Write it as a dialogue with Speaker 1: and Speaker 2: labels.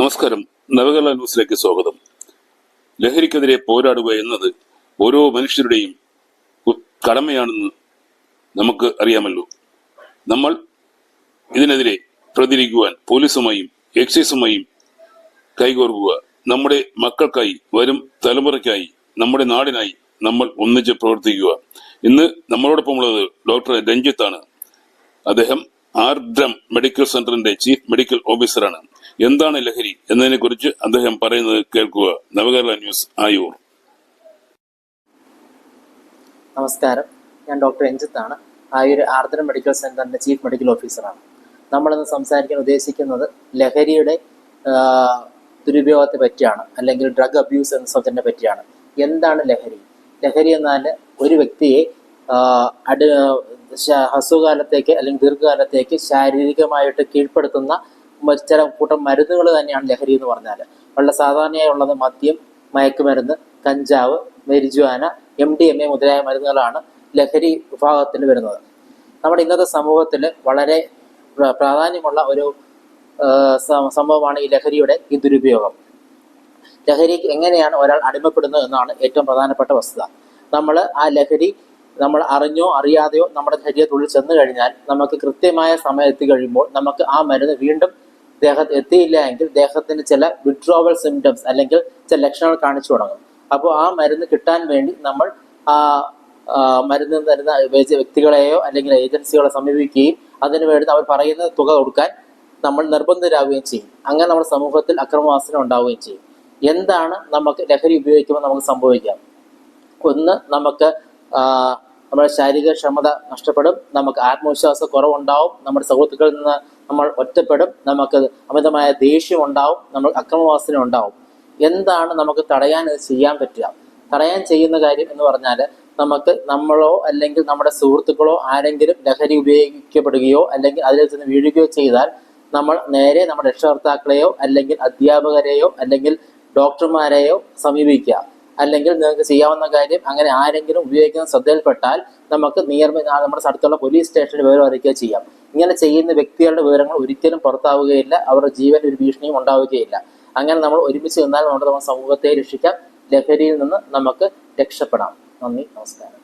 Speaker 1: നമസ്കാരം. നവകേരള ന്യൂസിലേക്ക് സ്വാഗതം. ലഹരിക്കെതിരെ പോരാടുക എന്നത് ഓരോ മനുഷ്യരുടെയും കടമയാണെന്ന് നമുക്ക് അറിയാമല്ലോ. നമ്മൾ ഇതിനെതിരെ പ്രതികരിക്കുവാൻ പോലീസുമായും എക്സൈസുമായും കൈകോർക്കുക. നമ്മുടെ മക്കൾക്കായി വരും തലമുറയ്ക്കായി നമ്മുടെ നാടിനായി നമ്മൾ ഒന്നിച്ച് പ്രവർത്തിക്കുക. ഇന്ന് നമ്മളോടൊപ്പമുള്ളത് ഡോക്ടർ രഞ്ജിത്താണ്. അദ്ദേഹം ആർദ്രം മെഡിക്കൽ സെന്ററിന്റെ ചീഫ് മെഡിക്കൽ ഓഫീസറാണ് എന്താണ് ലഹരി എന്നതിനെ കുറിച്ച് അദ്ദേഹം പറയുന്നത് കേൾക്കുക. നവകേരള ന്യൂസ് ആയൂർ.
Speaker 2: നമസ്കാരം. ഞാൻ ഡോക്ടർ രഞ്ജിത്താണ്. ആയൂർ ആർദ്രം മെഡിക്കൽ സെന്ററിന്റെ ചീഫ് മെഡിക്കൽ ഓഫീസറാണ് നമ്മളിന്ന് സംസാരിക്കാൻ ഉദ്ദേശിക്കുന്നത് ലഹരിയുടെ ദുരുപയോഗത്തെ പറ്റിയാണ് അല്ലെങ്കിൽ ഡ്രഗ് അബ്യൂസ് എന്ന സബ്ജക്റ്റിനെ പറ്റിയാണ്. എന്താണ് ലഹരി? ലഹരി എന്നാൽ ഒരു വ്യക്തിയെ ഹ്രസ്വകാലത്തേക്ക് അല്ലെങ്കിൽ ദീർഘകാലത്തേക്ക് ശാരീരികമായിട്ട് കീഴ്പ്പെടുത്തുന്ന ചില കൂട്ടം മരുന്നുകൾ തന്നെയാണ് ലഹരി എന്ന് പറഞ്ഞാൽ വളരെ സാധാരണയായി ഉള്ളത് മദ്യം മയക്കുമരുന്ന് കഞ്ചാവ് marijuana M D M A മുതലായ മരുന്നുകളാണ് ലഹരി വിഭാഗത്തിൽ വരുന്നത്. നമ്മുടെ ഇന്നത്തെ സമൂഹത്തിൽ വളരെ പ്രാധാന്യമുള്ള ഒരു സംഭവമാണ് ഈ ലഹരിയുടെ ഈ ദുരുപയോഗം ലഹരിക്ക് എങ്ങനെയാണ് ഒരാൾ അടിമപ്പെടുന്നത് എന്നാണ് ഏറ്റവും പ്രധാനപ്പെട്ട വസ്തുത. നമ്മൾ ആ ലഹരി നമ്മൾ അറിഞ്ഞോ അറിയാതെയോ നമ്മുടെ ശരീരത്തുള്ളിൽ ചെന്ന് കഴിഞ്ഞാൽ നമുക്ക് കൃത്യമായ സമയം എത്തി കഴിയുമ്പോൾ നമുക്ക് ആ മരുന്ന് വീണ്ടും ദേഹത്ത് എത്തിയില്ല എങ്കിൽ ദേഹത്തിന് ചില വിഡ്രോവൽ സിംറ്റംസ് അല്ലെങ്കിൽ ചില ലക്ഷണങ്ങൾ കാണിച്ചു തുടങ്ങും. അപ്പോൾ ആ മരുന്ന് കിട്ടാൻ വേണ്ടി നമ്മൾ ആ മരുന്ന് തരുന്ന വ്യക്തികളെയോ അല്ലെങ്കിൽ ഏജൻസികളെ സമീപിക്കുകയും അതിനു വേണ്ടി അവർ പറയുന്ന തുക കൊടുക്കാൻ നമ്മൾ നിർബന്ധരാകുകയും ചെയ്യും. അങ്ങനെ നമ്മുടെ സമൂഹത്തിൽ അക്രമവാസന ഉണ്ടാവുകയും ചെയ്യും. എന്താണ് നമുക്ക് ലഹരി ഉപയോഗിക്കുമ്പോൾ നമുക്ക് സംഭവിക്കാം? ഒന്ന് നമുക്ക് നമ്മുടെ ശാരീരിക ക്ഷമത നഷ്ടപ്പെടും നമുക്ക് ആത്മവിശ്വാസ കുറവുണ്ടാവും നമ്മുടെ സുഹൃത്തുക്കളിൽ നിന്ന് നമ്മൾ ഒറ്റപ്പെടും നമുക്ക് അമിതമായ ദേഷ്യം ഉണ്ടാവും നമ്മൾ അക്രമവാസന ഉണ്ടാവും. എന്താണ് നമുക്ക് തടയാൻ ഇത് ചെയ്യാൻ പറ്റുക? തടയാൻ ചെയ്യുന്ന കാര്യം എന്ന് പറഞ്ഞാൽ നമുക്ക് നമ്മളോ അല്ലെങ്കിൽ നമ്മുടെ സുഹൃത്തുക്കളോ ആരെങ്കിലും ലഹരി ഉപയോഗിക്കപ്പെടുകയോ അല്ലെങ്കിൽ അതിൽ നിന്ന് വീഴുകയോ ചെയ്താൽ നമ്മൾ നേരെ നമ്മുടെ രക്ഷകർത്താക്കളെയോ അല്ലെങ്കിൽ അധ്യാപകരെയോ അല്ലെങ്കിൽ ഡോക്ടർമാരെയോ സമീപിക്കുക. അല്ലെങ്കിൽ നിങ്ങൾക്ക് ചെയ്യാവുന്ന കാര്യം അങ്ങനെ ആരെങ്കിലും ഉപയോഗിക്കുന്ന ശ്രദ്ധയിൽപ്പെട്ടാൽ നമുക്ക് നിയർ നമ്മുടെ അടുത്തുള്ള പോലീസ് സ്റ്റേഷനിൽ വിവരം അറിയിക്കുക ചെയ്യാം. ഇങ്ങനെ ചെയ്യുന്ന വ്യക്തികളുടെ വിവരങ്ങൾ ഒരിക്കലും പുറത്താവുകയില്ല. അവരുടെ ജീവൻ ഒരു ഭീഷണിയും ഉണ്ടാവുകയില്ല. അങ്ങനെ നമ്മൾ ഒരുമിച്ച് നിന്നാൽ നമ്മുടെ നമ്മുടെ സമൂഹത്തെ രക്ഷിക്കാം. ലഹരിയിൽ നിന്ന് നമുക്ക് രക്ഷപ്പെടാം. നന്ദി നമസ്കാരം.